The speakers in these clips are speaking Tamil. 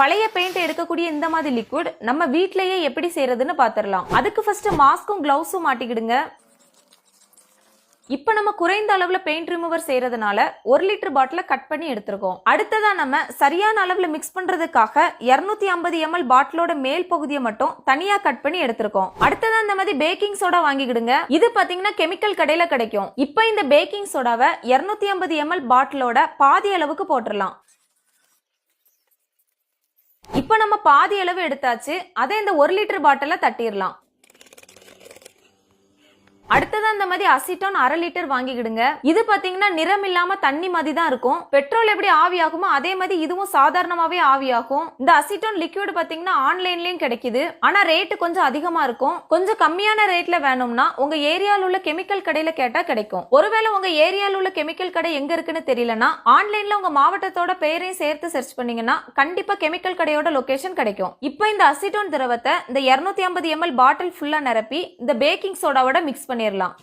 பழைய பெயிண்ட் எடுக்கக்கூடிய இந்த மாதிரி லிக்விட் நம்ம வீட்டிலேயே எப்படி செய்யறதுன்னு பாத்திரலாம். அதுக்கு ஃபர்ஸ்ட் மாஸ்க்கும் கிளவுஸும் மாட்டிக்கிடுங்க. இப்போ நம்ம குறைந்த அளவுல பெயிண்ட் ரிமூவர் செய்யறதுனால ஒரு லிட்டர் பாட்டில கட் பண்ணி எடுத்திருக்கோம். அடுத்ததா நம்ம சரியான அளவுல மிக்ஸ் பண்றதுக்காக 250 ஐம்பது எம்எல் பாட்டிலோட மேல் பகுதியை மட்டும் தனியா கட் பண்ணி எடுத்திருக்கோம். அடுத்ததா இந்த மாதிரி பேக்கிங் சோடா வாங்கிக்கிடுங்க. இது பாத்தீங்கன்னா கெமிக்கல் கடையில கிடைக்கும். இப்போ இந்த பேக்கிங் சோடாவை 250 ஐம்பது எம்எல் பாட்டிலோட பாதி அளவுக்கு போட்டுடலாம் இப்போ நம்ம பாதி அளவு எடுத்தாச்சு அதை இந்த ஒரு லிட்டர் பாட்டில தட்டிடலாம் அடுத்தது அந்த மாதிரி அசிட்டோன் அரை லிட்டர் வாங்கிக்கிடுங்க. இது பாத்தீங்கன்னா நிறம் இல்லாம தண்ணி மாதிரி தான் இருக்கும். பெட்ரோல் எப்படி ஆவியாகுமோ அதே மாதிரி இதுவும் சாதாரணமாவே ஆவியாகும் இந்த அசிட்டோன் லிக்விட் பாத்தீங்கன்னா ஆன்லைன்லயும் கிடைக்குது. ஆனா ரேட்டு கொஞ்சம் அதிகமா இருக்கும். கொஞ்சம் கம்மியான ரேட்ல வேணும்னா உங்க ஏரியால உள்ள கெமிக்கல் கடையில கேட்டா கிடைக்கும். ஒருவேளை உங்க ஏரியால உள்ள கெமிக்கல் கடை எங்க இருக்குன்னு தெரியலனா ஆன்லைன்ல உங்க மாவட்டத்தோட பெயரையும் சேர்த்து சர்ச் பண்ணீங்கன்னா கண்டிப்பா கெமிக்கல் கடையோட லொகேஷன் கிடைக்கும். இப்போ இந்த அசிட்டோன் திரவத்தை இந்த 250 ஐம்பது எம்எல் பாட்டில் ஃபுல்லா நிரப்பி இந்த பேக்கிங் சோடாவோட மிக்ஸ் பண்ணி பண்ணிடலாம்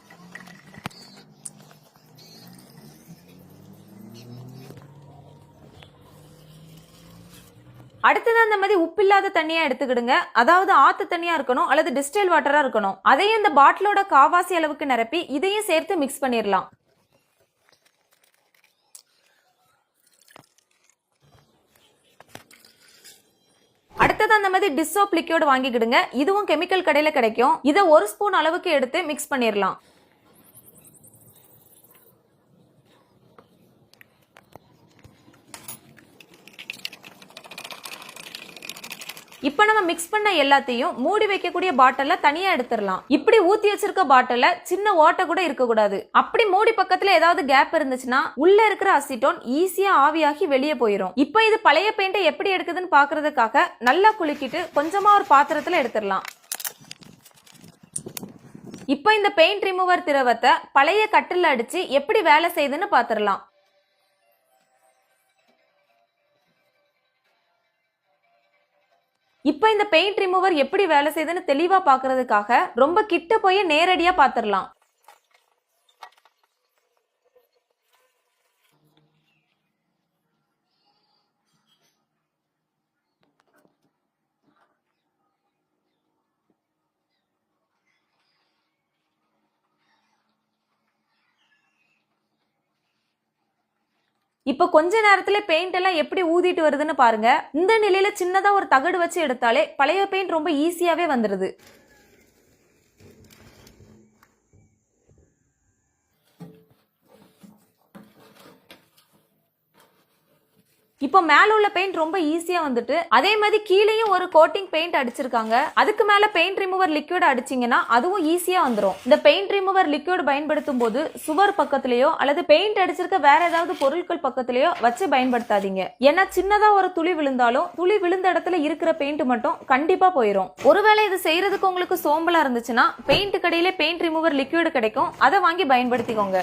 அடுத்தது அந்த மாதிரி உப்பில்லாத தண்ணியா எடுத்துக்கிடுங்க. அதாவது ஆத்து தண்ணியா இருக்கணும் அல்லது டிஸ்டில் வாட்டரா இருக்கணும். அதையும் இந்த பாட்டிலோட காவாசி அளவுக்கு நிரப்பி இதையும் சேர்த்து மிக்ஸ் பண்ணிடலாம் அந்த மாதிரி டிஸ்ஸோப் லிக்யூட் வாங்கிக்கிடுங்க. இதுவும் கெமிக்கல் கடையில கிடைக்கும். இதை ஒரு ஸ்பூன் அளவுக்கு எடுத்து மிக்ஸ் பண்ணிடலாம் இப்போ நம்ம மிக்ஸ் பண்ண எல்லாத்தையும் மூடி வைக்கக்கூடிய பாட்டில தனியா எடுத்துடலாம். இப்படி ஊத்தி வச்சிருக்க பாட்டில சின்ன ஓட்டை கூட இருக்க கூடாது அப்படி மூடி பக்கத்துல ஏதாவது கேப் இருந்துச்சுன்னா உள்ள இருக்கிற அசிட்டோன் ஈஸியா ஆவியாகி வெளியே போயிடும் இப்போ இது பழைய பெயிண்டை எப்படி எடுக்குதுன்னு பாக்குறதுக்காக நல்லா குலுக்கிட்டு கொஞ்சமா ஒரு பாத்திரத்துல எடுத்துடலாம். இப்போ இந்த பெயிண்ட் ரிமூவர் திரவத்தை பழைய கட்டில் அடிச்சு எப்படி வேலை செய்யுதுன்னு பாத்திரலாம் இப்போ இந்த பெயிண்ட் ரிமூவர் எப்படி வேலை செய்யுதுன்னு தெளிவாக பார்க்கறதுக்காக ரொம்ப கிட்ட போய் நேரடியாக பார்த்துடலாம் இப்போ கொஞ்ச நேரத்துல பெயிண்ட் எல்லாம் எப்படி ஊதிட்டு வருதுன்னு பாருங்க. இந்த நிலையில சின்னதா ஒரு தகடு வச்சு எடுத்தாலே பழைய பெயிண்ட் ரொம்ப ஈஸியாவே வந்துருது. இப்போ மேல உள்ள பெயிண்ட் ரொம்ப ஈஸியா வந்துட்டு அதே மாதிரி கீழேயும் ஒரு கோட்டிங் பெயிண்ட் அடிச்சிருக்காங்க. அதுக்கு மேல பெயிண்ட் ரிமூவர் லிக்விட் அடிச்சிங்கன்னா அதுவும் ஈஸியா வந்துடும் இந்த பெயிண்ட் ரிமூவர் லிக்விட் பயன்படுத்தும் போது சுவர் பக்கத்திலேயோ அல்லது பெயிண்ட் அடிச்சிருக்க வேற ஏதாவது பொருட்கள் பக்கத்திலேயோ வச்சு பயன்படுத்தாதீங்க. ஏன்னா சின்னதா ஒரு துளி விழுந்தாலும் துளி விழுந்த இடத்துல இருக்கிற பெயிண்ட் மட்டும் கண்டிப்பா போயிடும் ஒருவேளை இது செய்யறதுக்கு உங்களுக்கு சோம்பலா இருந்துச்சுன்னா பெயிண்ட் கடையில பெயிண்ட் ரிமூவர் லிக்விட் கிடைக்கும். அதை வாங்கி பயன்படுத்திக்கோங்க.